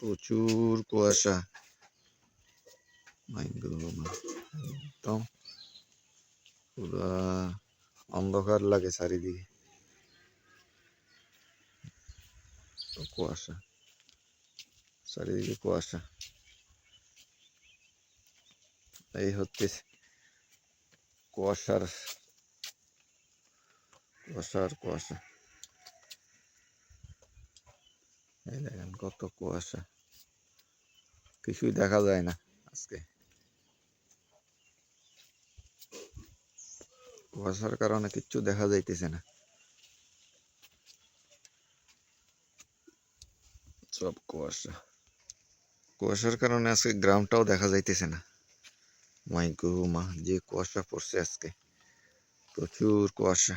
প্রচুর কুয়াশা। একদম অন্ধকার লাগে চারিদিকে। কুয়াশা চারিদিকে কুয়াশা। এই হচ্ছে কুয়াশার কুয়াশার কুয়াশা। এই দেখেন কত কুয়াশা। কিছুই দেখা যায় না আজকে। কুয়াশার কারণে কিচ্ছু দেখা যাইতেছে না। সব কুয়াশা। কুয়াশার কারণে আজকে গ্রামটাও দেখা যাইতেছে না। মাই গো মা, যে কুয়াশা পড়ছে আজকে। প্রচুর কুয়াশা।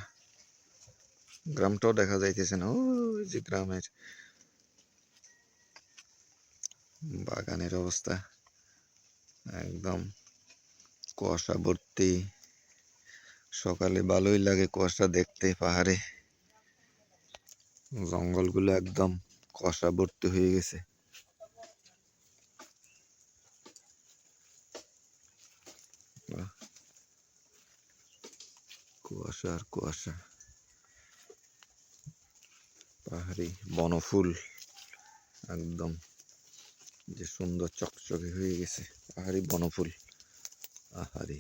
গ্রামটাও দেখা যাইতেছে না। ওই যে গ্রামের বাগানের অবস্থা। একদম কুয়াশা ভর্তি। সকালে ভালোই লাগে কুয়াশা দেখতে পাহাড়ে। জঙ্গলগুলো একদম কুয়াশা ভর্তি হয়ে গেছে। কুয়াশা আর কুয়াশা। পাহাড়ি বনফুল। একদম যে সুন্দর চকচকে হয়ে গেছে। পাহাড়ি বনফুল। আহারি।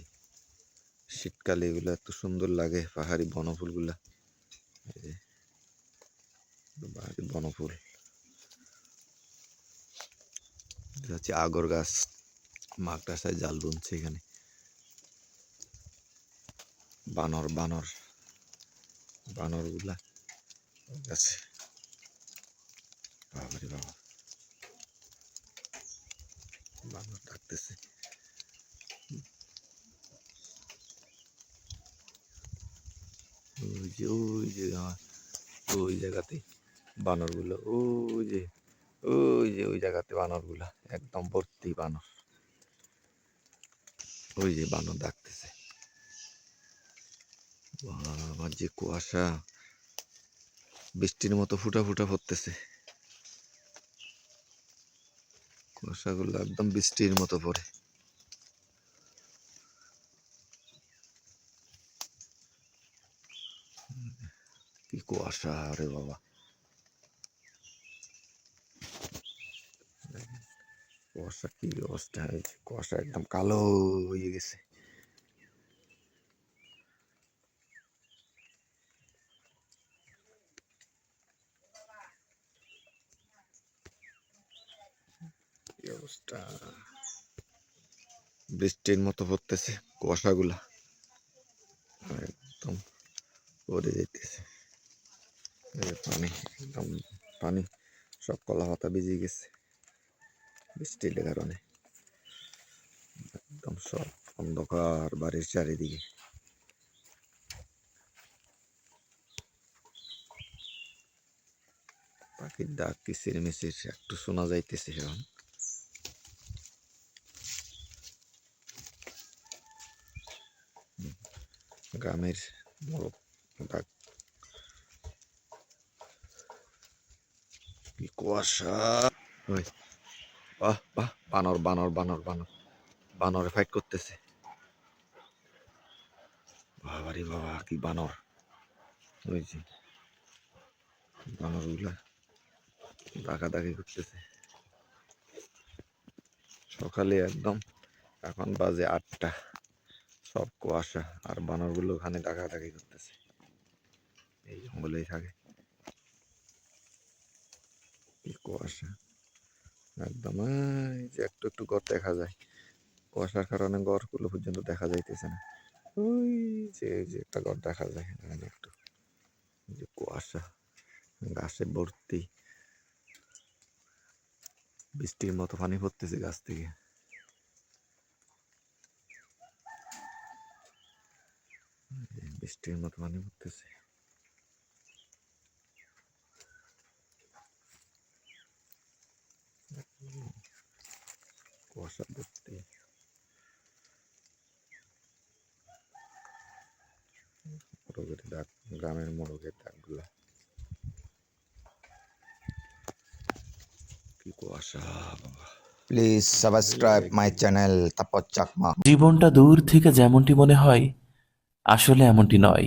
শীতকালে এগুলো এত সুন্দর লাগে পাহাড়ি বনফুলগুলা। পাহাড়ি বনফুল। হচ্ছে আগর গাছ, মাকড়াসায় জাল বুনছে এখানে। বানর বানর। বানরগুলা আছে। বাবারে বাবা। বানর ডাকতেছে। ওই যে ওই যে ওই জায়গাতে বানরগুলো, ওই যে ওই যে, ওই জায়গাতে বানরগুলা, একদম ভর্তি বানর। ওই যে বানর ডাকতেছে। বাবা যে কুয়াশা, বৃষ্টির মতো ফুটা ফুটা পড়তেছে। কুয়াশাগুলো একদম বৃষ্টির মতো পড়ে। কি কুয়াশা আরে বাবা। কুয়াশা কি অবস্থা? হয়েছে কুয়াশা একদম কালো হয়ে গেছে। বৃষ্টির মতো পড়তেছে কুয়াশাগুলা। একদম পড়ে যাইতেছে। এই যে পানি, একদম পানি, সব কলা পাতা ভিজে গেছে বৃষ্টির কারণে। একদম সব অন্ধকার বাড়ির চারিদিকে। পাখির ডাক কিসির মিচির একটু শোনা যাইতেছে এখন। গ্রামের মোরগ ডাক কি কুয়াশা। বাহ বাহ, বানর বানর বানর বানর, বানরে ফাইট করতেছে। বাবারে বাবা, কি বানর। ওই যে, বানরগুলা ডাকাডাকি করতেছে। সকালে একদম এখন বাজে আটটা। সব কুয়াশা আর বানরগুলো ওখানে ডাকাডাকি করতেছে। এই জঙ্গলেই থাকে। কুয়াশা। একদম যে একটু একটু ঘর দেখা যায়। কুয়াশার কারণে ঘরগুলো পর্যন্ত দেখা যাইতেছে না। ওই যে যে একটা ঘর দেখা যায় একটু। যে কুয়াশা, গাছে ভর্তি। বৃষ্টির মতো পানি পড়তেছে গাছ থেকে এই যে বৃষ্টির মতো পানি পড়তেছে কুয়াশা ভর্তি মোরগের ডাক গ্রামের মোরগের ডাকগুলা কি কুয়াশা বাবা। Please subscribe my channel Tapas Chakma জীবনটা দূর থেকে যেমনটি মনে হয় আসলে এমনটি নয়।